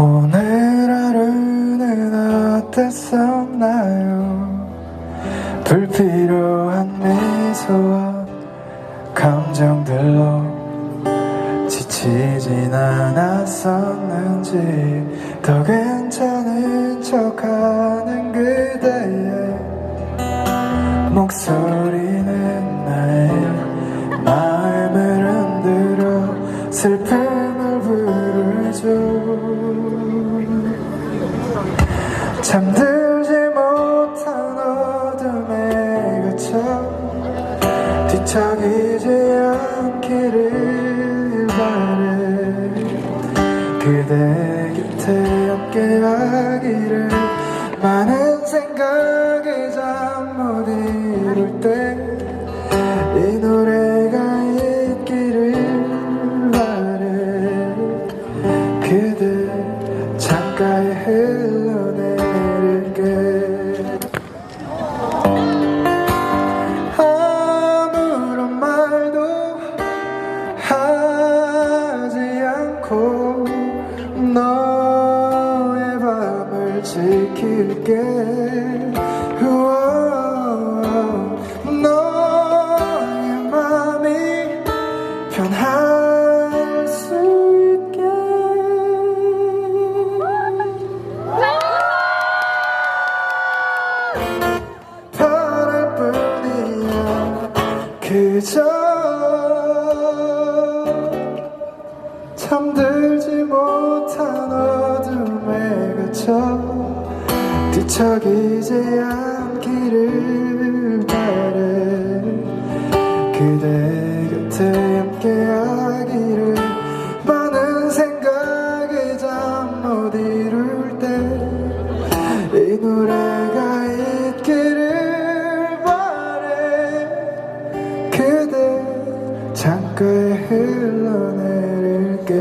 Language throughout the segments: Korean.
오늘 하루는 어땠었나요? 불필요한 미소와 감정들로 지치진 않았었는지 더 괜찮은 척하는 그대의 목소리는 나의 마음을 흔들어 부르죠 잠들지 못한 어둠에 갇혀 뒤척이지 않기를 바래. 그대 곁에 함께 하기를 많은 생각에 잠 못 이룰 때 이 노래 흘러내릴게. 아무런 말도 하지 않고 너의 밤을 지킬게. 너의 맘이 변할 그저 잠들지 못한 어둠에 갇혀 뒤척이지 않기를 바래. 그대 곁에 함께하기를 많은 생각에 잠 못 이룰 때 이 노래가 흘러내릴게.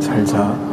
잘자.